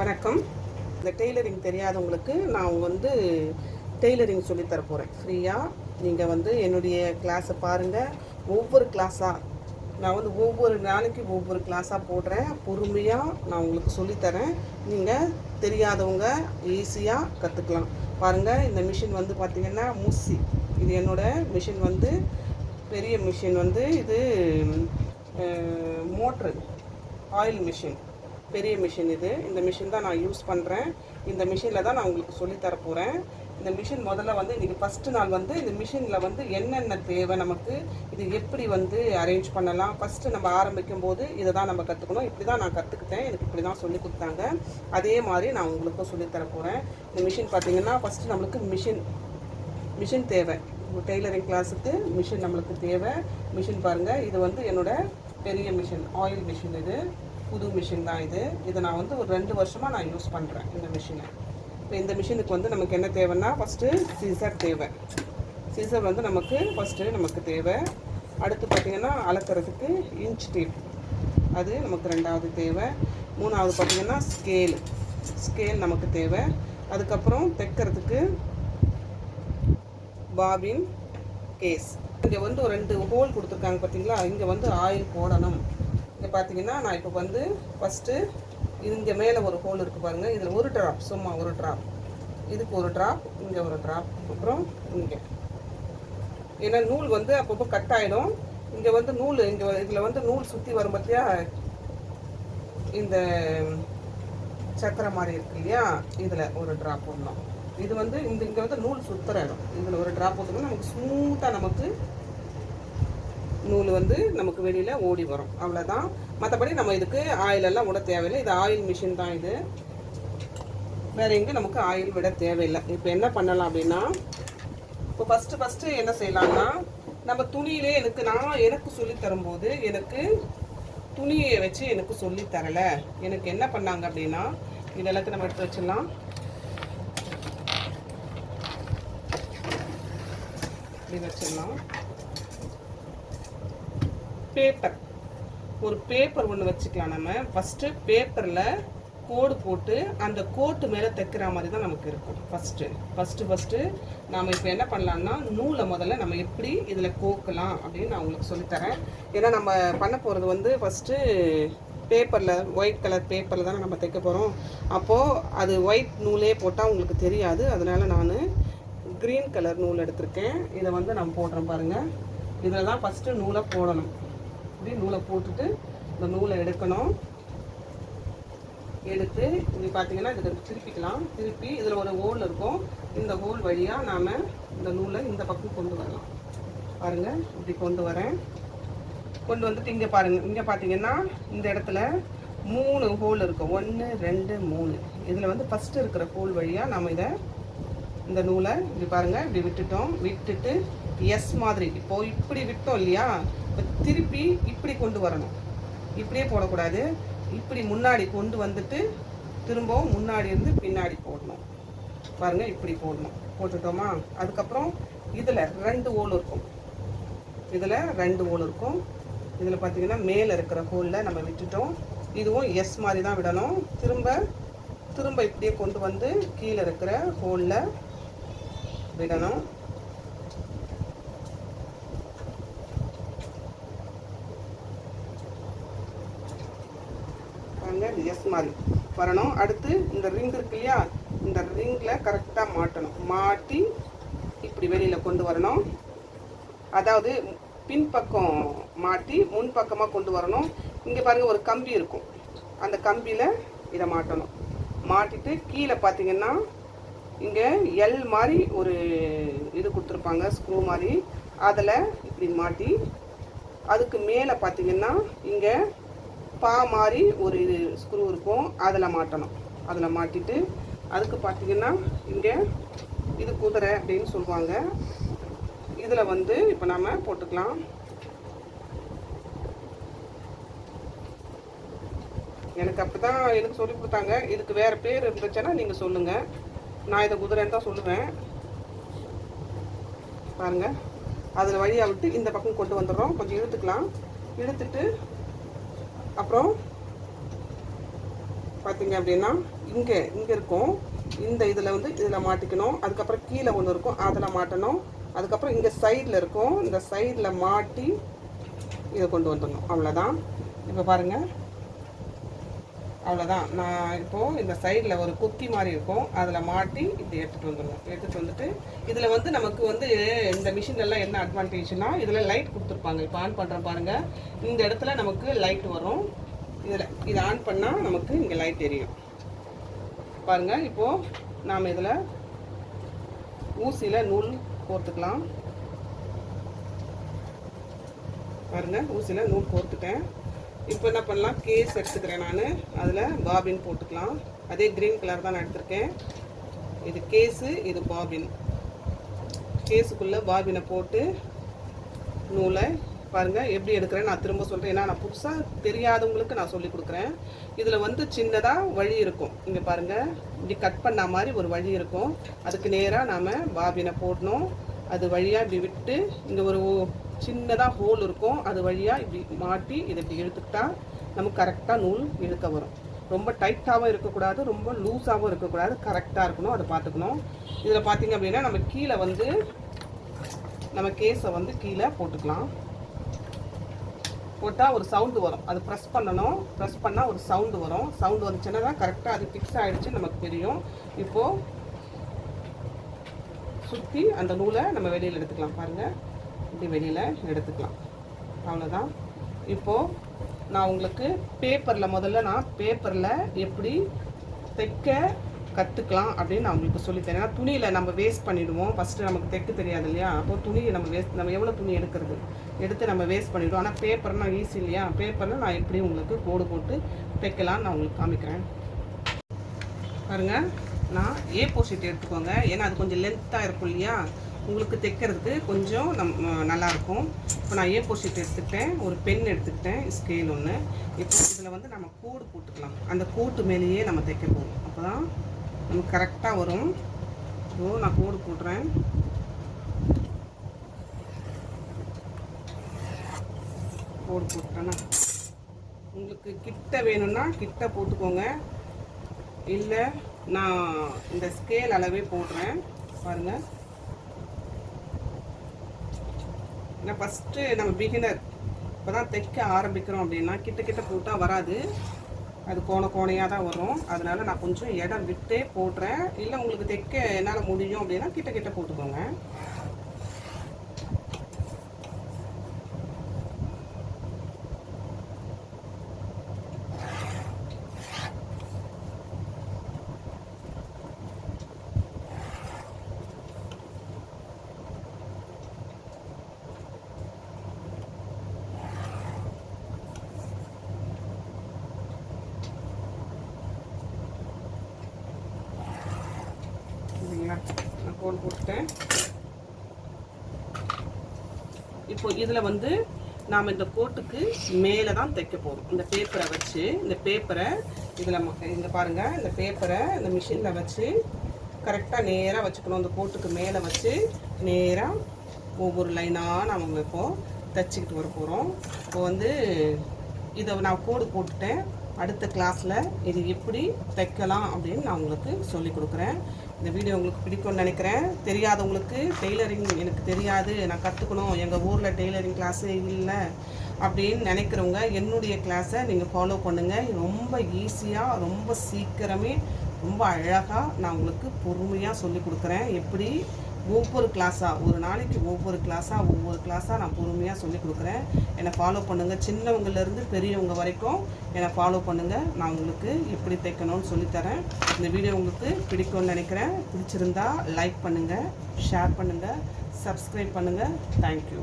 வணக்கம். இந்த டெய்லரிங் தெரியாதவங்களுக்கு நான் வந்து டெய்லரிங் சொல்லித்தர போகிறேன் ஃப்ரீயாக நீங்கள் வந்து என்னுடைய கிளாஸை பாருங்கள் ஒவ்வொரு கிளாஸாக நான் வந்து ஒவ்வொரு நாளைக்கு ஒவ்வொரு கிளாஸாக போடுறேன். பொறுமையாக நான் உங்களுக்கு சொல்லித்தரேன் நீங்கள் தெரியாதவங்க ஈஸியாக கற்றுக்கலாம் பாருங்கள் இந்த மிஷின் வந்து பார்த்திங்கன்னா முசி. இது என்னோட மிஷின் வந்து பெரிய மிஷின் வந்து இது மோட்ரு ஆயில் மிஷின் பெரிய மிஷின் இது. இந்த மிஷின் தான் நான் யூஸ் பண்ணுறேன் இந்த மிஷினில் தான் நான் உங்களுக்கு சொல்லித் தர போகிறேன் இந்த மிஷின் முதல்ல வந்து இன்றைக்கி ஃபஸ்ட்டு நாள் வந்து இந்த மிஷினில் வந்து என்னென்ன தேவை நமக்கு இது எப்படி வந்து அரேஞ்ச் பண்ணலாம்? ஃபஸ்ட்டு நம்ம ஆரம்பிக்கும் போது இதை தான் நம்ம கற்றுக்கணும் இப்படி தான் நான் கற்றுக்கிட்டேன் எனக்கு இப்படி தான் சொல்லி கொடுத்தாங்க. அதே மாதிரி நான் உங்களுக்கும் சொல்லித் தர போகிறேன் இந்த மிஷின் பார்த்தீங்கன்னா ஃபஸ்ட்டு நம்மளுக்கு மிஷின் மிஷின் தேவை. டெய்லரிங் கிளாஸுக்கு மிஷின் நம்மளுக்கு தேவை. மிஷின் பாருங்கள் இது வந்து என்னோட பெரிய மிஷின் ஆயில் மிஷின் இது. புது மிஷின் தான் இது. இதை நான் வந்து ஒரு ரெண்டு வருஷமாக நான் யூஸ் பண்ணுறேன் இந்த மிஷினை இப்போ இந்த மிஷினுக்கு வந்து நமக்கு என்ன தேவைன்னா ஃபஸ்ட்டு சீசர் தேவை. சீசர் வந்து நமக்கு ஃபஸ்ட்டு நமக்கு தேவை. அடுத்து பார்த்திங்கன்னா அளக்கிறதுக்கு இன்ச் டேப் அது நமக்கு ரெண்டாவது தேவை. மூணாவது பார்த்திங்கன்னா ஸ்கேல் ஸ்கேல் நமக்கு தேவை. அதுக்கப்புறம் தைக்கிறதுக்கு பாபின் கேஸ் இங்கே வந்து ஒரு ரெண்டு ஹோல் கொடுத்துருக்காங்க பார்த்தீங்களா இங்கே வந்து ஆயில் போடணும். இங்கே பார்த்தீங்கன்னா நான் இப்போ வந்து ஃபஸ்ட்டு இங்கே மேலே ஒரு ஹோல் இருக்குது பாருங்கள் இதில் ஒரு ட்ராப் சும்மா ஒரு ட்ராப் இதுக்கு ஒரு ட்ராப் இங்கே ஒரு ட்ராப் அப்புறம் இங்கே. ஏன்னா நூல் வந்து அப்பப்போ கட் ஆகிடும் இங்கே வந்து நூல் இங்கே இதில் வந்து நூல் சுற்றி வரும் பார்த்தியா இந்த சக்கரை மாதிரி இருக்கு இல்லையா? இதில் ஒரு ட்ராப் போடணும் இது வந்து இந்த இங்கே வந்து நூல் சுத்துற இடம். இதில் ஒரு ட்ராப் போட்டோம்னா நமக்கு ஸ்மூத்தாக நமக்கு நூல் வந்து நமக்கு வெளியில் ஓடி வரும். அவ்வளோதான் மற்றபடி நம்ம இதுக்கு ஆயில் எல்லாம் விட தேவையில்லை. இது ஆயில் மிஷின் தான் இது. வேறு எங்கே நமக்கு ஆயில் விட தேவையில்லை. இப்போ என்ன பண்ணலாம் அப்படின்னா இப்போ ஃபஸ்ட்டு ஃபஸ்ட்டு என்ன செய்யலாம்னா நம்ம துணியிலே எனக்கு நான் எனக்கு சொல்லி தரும்போது எனக்கு துணியை வச்சு எனக்கு சொல்லி தரலை. எனக்கு என்ன பண்ணாங்க அப்படின்னா இது எல்லாத்தையும் நம்ம எடுத்து வச்சிடலாம். இப்படி வச்சிடலாம். பேப்பர் ஒரு பேப்பர் ஒன்று வச்சுக்கலாம் நம்ம. ஃபஸ்ட்டு பேப்பரில் கோடு போட்டு அந்த கோட்டு மேலே தைக்கிற மாதிரி தான் நமக்கு இருக்கும். ஃபஸ்ட்டு ஃபஸ்ட்டு ஃபஸ்ட்டு நாம் இப்போ என்ன பண்ணலான்னா நூலை முதல்ல நம்ம எப்படி இதில் கோக்கலாம் அப்படின்னு நான் உங்களுக்கு சொல்லித்தரேன் ஏன்னா நம்ம பண்ண போகிறது வந்து ஃபஸ்ட்டு பேப்பரில் ஒயிட் கலர் பேப்பரில் தானே நம்ம தைக்க போகிறோம் அப்போது அது ஒயிட் நூலே போட்டால் உங்களுக்கு தெரியாது. அதனால் நான் க்ரீன் கலர் நூல் எடுத்திருக்கேன். இதை வந்து நான் போடுறேன் பாருங்கள் இதில் தான் ஃபஸ்ட்டு நூலை போடணும். இப்படி நூலை போட்டுட்டு இந்த நூலை எடுக்கணும். எடுத்து இப்படி பார்த்தீங்கன்னா இதை திருப்பிக்கலாம். திருப்பி இதில் ஒரு ஹோல் இருக்கும். இந்த ஹோல் வழியாக நாம் இந்த நூலை இந்த பக்கம் கொண்டு வரலாம். பாருங்கள் இப்படி கொண்டு வரேன். கொண்டு வந்துட்டு இங்கே பாருங்கள் இங்கே பார்த்தீங்கன்னா இந்த இடத்துல மூணு ஹோல் இருக்கும். ஒன்று ரெண்டு மூணு. இதில் வந்து ஃபஸ்ட்டு இருக்கிற ஹோல் வழியாக நம்ம இதை இந்த நூலை இப்படி பாருங்கள் இப்படி விட்டுட்டோம். விட்டுட்டு எஸ் மாதிரி இப்போ இப்படி விட்டோம் இல்லையா? இப்போ திருப்பி இப்படி கொண்டு வரணும். இப்படியே போடக்கூடாது. இப்படி முன்னாடி கொண்டு வந்துட்டு திரும்பவும் முன்னாடி இருந்து பின்னாடி போடணும். பாருங்க இப்படி போடணும். போட்டுட்டோமா? அதுக்கப்புறம் இதில் ரெண்டு ஓல் இருக்கும். இதில் ரெண்டு ஓல் இருக்கும். இதில் பார்த்தீங்கன்னா மேலே இருக்கிற ஹோலில் நம்ம விட்டுட்டோம். இதுவும் எஸ் மாதிரி தான் விடணும். திரும்ப திரும்ப இப்படியே கொண்டு வந்து கீழே இருக்கிற ஹோலில் விடணும். பாருங்க எஸ் மாதிரி வரணும். அடுத்து இந்த ரிங் இருக்கு இல்லையா? இந்த ரிங்கில் கரெக்டாக மாட்டணும். மாட்டி இப்படி வெளியில் கொண்டு வரணும். அதாவது பின்பக்கம் மாட்டி முன் பக்கமாக கொண்டு வரணும். இங்கே பாருங்கள் ஒரு கம்பி இருக்கும். அந்த கம்பியில் இதை மாட்டணும். மாட்டிட்டு கீழே பார்த்தீங்கன்னா இங்கே எல் மாதிரி ஒரு இது கொடுத்துருப்பாங்க ஸ்க்ரூ மாதிரி. அதில் இப்படி மாட்டி அதுக்கு மேலே பார்த்தீங்கன்னா இங்கே பா மாதிரி ஒரு இது ஸ்க்ரூ இருக்கும். அதில் மாட்டணும். அதில் மாட்டிட்டு அதுக்கு பார்த்தீங்கன்னா இங்கே இது குதிரை அப்படின்னு சொல்லுவாங்க. இதில் வந்து இப்போ நம்ம போட்டுக்கலாம். எனக்கு அப்படி தான் எனக்கு சொல்லி கொடுத்தாங்க. இதுக்கு வேறு பேர் இருந்துச்சுன்னா நீங்கள் சொல்லுங்கள் நான் இதை குதிரைன்னு தான் சொல்லுவேன். பாருங்கள் அதில் வழியாக விட்டு இந்த பக்கம் கொண்டு வந்துடுறோம். கொஞ்சம் இழுத்துக்கலாம். இழுத்துட்டு அப்புறம் பார்த்தீங்க அப்படின்னா இங்கே இங்கே இருக்கும். இந்த இதில் வந்து இதில் மாட்டிக்கணும். அதுக்கப்புறம் கீழே ஒன்று இருக்கும் அதில் மாட்டணும். அதுக்கப்புறம் இங்கே சைடில் இருக்கும். இந்த சைடில் மாட்டி இதை கொண்டு வந்துடணும். அவ்வளோதான் இப்போ பாருங்கள் அவ்வளோதான் நான் இப்போது இந்த சைடில் ஒரு குத்தி மாதிரி இருக்கும். அதில் மாட்டி இப்படி எடுத்துகிட்டு வந்துடணும். எடுத்துகிட்டு வந்துட்டு இதில் வந்து நமக்கு வந்து இந்த மிஷின்லலாம் என்ன அட்வான்டேஜ்னா இதில் லைட் கொடுத்துருப்பாங்க. இப்போ ஆன் பண்ணுறோம் பாருங்கள் இந்த இடத்துல நமக்கு லைட் வரும். இதில் இதை ஆன் பண்ணால் நமக்கு இங்கே லைட் தெரியும். பாருங்கள் இப்போது நாம் இதில் ஊசியில் நூல் கோர்த்துக்கலாம். பாருங்கள் ஊசியில் நூல் கோர்த்துட்டேன். இப்போ என்ன பண்ணலாம்? கேஸ் எடுத்துக்கிறேன் நான். அதில் பாபின் போட்டுக்கலாம். அதே க்ரீன் கலர் தான் நான் எடுத்திருக்கேன். இது கேஸு இது பாபின் கேஸுக்குள்ளே பாபினை போட்டு நூலை பாருங்கள் எப்படி எடுக்கிறேன் நான் திரும்ப சொல்கிறேன் ஏன்னா நான் புதுசாக தெரியாதவங்களுக்கு நான் சொல்லி கொடுக்குறேன். இதில் வந்து சின்னதாக வழி இருக்கும். இங்கே பாருங்கள் இப்படி கட் பண்ண மாதிரி ஒரு வழி இருக்கும். அதுக்கு நேராக நாம் பாபினை போடணும். அது வழியாக இப்படி விட்டு இங்கே ஒரு சின்னதாக ஹோல் இருக்கும். அது வழியாக இப்படி மாட்டி இதை இப்படி இழுத்துக்கிட்டா நமக்கு கரெக்டாக நூல் இழுக்க வரும். ரொம்ப டைட்டாகவும் இருக்கக்கூடாது ரொம்ப லூஸாகவும் இருக்கக்கூடாது. கரெக்டாக இருக்கணும் அதை பார்த்துக்கணும். இதில் பார்த்தீங்க அப்படின்னா நம்ம கீழே வந்து நம்ம கேஸை வந்து கீழே போட்டுக்கலாம். போட்டால் ஒரு சவுண்டு வரும். அது ப்ரெஸ் பண்ணணும். ப்ரெஸ் பண்ணால் ஒரு சவுண்டு வரும். சவுண்டு வந்துச்சுன்னா தான் கரெக்டாக அது ஃபிக்ஸ் ஆகிடுச்சு நமக்கு தெரியும். இப்போது சுற்றி அந்த நூலை நம்ம வெளியில் எடுத்துக்கலாம். பாருங்கள் இப்படி வெளியில் எடுத்துக்கலாம். அவ்வளோதான் இப்போது நான் உங்களுக்கு பேப்பரில் முதல்ல நான் பேப்பரில் எப்படி தைக்க கற்றுக்கலாம் அப்படின்னு நான் உங்களுக்கு சொல்லித்தரேன். ஏன்னா துணியில் நம்ம வேஸ்ட் பண்ணிவிடுவோம் ஃபஸ்ட்டு நமக்கு தைக்க தெரியாது இல்லையா? அப்போ துணியை நம்ம வேஸ்ட் நம்ம எவ்வளோ துணி எடுக்கிறது? எடுத்து நம்ம வேஸ்ட் பண்ணிவிடுவோம் ஆனால் பேப்பர்னால் ஈஸி இல்லையா? பேப்பரில் நான் எப்படி உங்களுக்கு கோடு போட்டு தைக்கலாம்னு நான் உங்களுக்கு காமிக்கிறேன். பாருங்கள் நான் ஏ ஷீட் எடுத்துக்கோங்க. ஏன்னா அது கொஞ்சம் லென்த்தாக இருக்கும் இல்லையா? உங்களுக்கு தைக்கிறதுக்கு கொஞ்சம் நம் நல்லாயிருக்கும். இப்போ நான் ஏ ஷீட் எடுத்துக்கிட்டேன். ஒரு பென் எடுத்துக்கிட்டேன். ஸ்கேல் ஒன்று இப்போ இதில் வந்து நம்ம கோடு போட்டுக்கலாம். அந்த கோட்டு மேலேயே நம்ம தைக்க போகிறோம் அப்போ தான் நமக்கு கரெக்டாக வரும். ஓ நான் கோடு போடுறேன். கோடு போட்டேன்னா உங்களுக்கு கிட்ட வேணும்னா கிட்ட போட்டுக்கோங்க. இல்லை நான் இந்த ஸ்கேல் அளவே போடுறேன். பாருங்கள் ஏன்னா ஃபஸ்ட்டு நம்ம பிகினர் இப்போ தான் தைக்க ஆரம்பிக்கிறோம் அப்படின்னா கிட்ட கிட்ட போட்டால் வராது. அது கோண கோணையாக தான் வரும். அதனால் நான் கொஞ்சம் இடம் விட்டே போடுறேன். இல்லை உங்களுக்கு தைக்க என்னால் முடியும் அப்படின்னா கிட்ட கிட்ட போட்டுக்கோங்க. நான் கோல் போட்டுட்டேன். இப்போ இதில் வந்து நாம் இந்த கோட்டுக்கு மேலே தான் தைக்க போகிறோம் இந்த பேப்பரை வச்சு இந்த பேப்பரை இதில் இந்த பாருங்கள் இந்த பேப்பரை இந்த மிஷினில் வச்சு கரெக்டாக நேராக வச்சுக்கணும். இந்த கோட்டுக்கு மேலே வச்சு நேராக ஒவ்வொரு லைனாக நாம் வைப்போம் தைச்சிக்கிட்டு வர போகிறோம் இப்போ வந்து இதை நான் கோடு போட்டுட்டேன். அடுத்த கிளாஸில் இது எப்படி தைக்கலாம் அப்படின்னு நான் உங்களுக்கு சொல்லி கொடுக்குறேன். இந்த வீடியோ உங்களுக்கு பிடிக்கும்னு நினைக்கிறேன். தெரியாதவங்களுக்கு டெய்லரிங் எனக்கு தெரியாது. நான் கற்றுக்கணும் எங்கள் ஊரில் டெய்லரிங் கிளாஸே இல்லை அப்படின்னு நினைக்கிறவங்க என்னுடைய கிளாஸை நீங்கள் ஃபாலோ பண்ணுங்கள் ரொம்ப ஈஸியாக ரொம்ப சீக்கிரமே ரொம்ப அழகாக நான் உங்களுக்கு பொறுமையாக சொல்லி கொடுக்குறேன். எப்படி? ஒவ்வொரு கிளாஸாக ஒரு நாளைக்கு ஒவ்வொரு கிளாஸாக ஒவ்வொரு கிளாஸாக நான் பொறுமையாக சொல்லி கொடுக்குறேன். என்னை ஃபாலோ பண்ணுங்கள் சின்னவங்கலேருந்து பெரியவங்க வரைக்கும் என்னை ஃபாலோ பண்ணுங்கள் நான் உங்களுக்கு எப்படி தைக்கணும்னு சொல்லித்தரேன். இந்த வீடியோ உங்களுக்கு பிடிக்கும்னு நினைக்கிறேன். பிடிச்சிருந்தா லைக் பண்ணுங்கள் ஷேர் பண்ணுங்கள் சப்ஸ்கிரைப் பண்ணுங்கள் தேங்க்யூ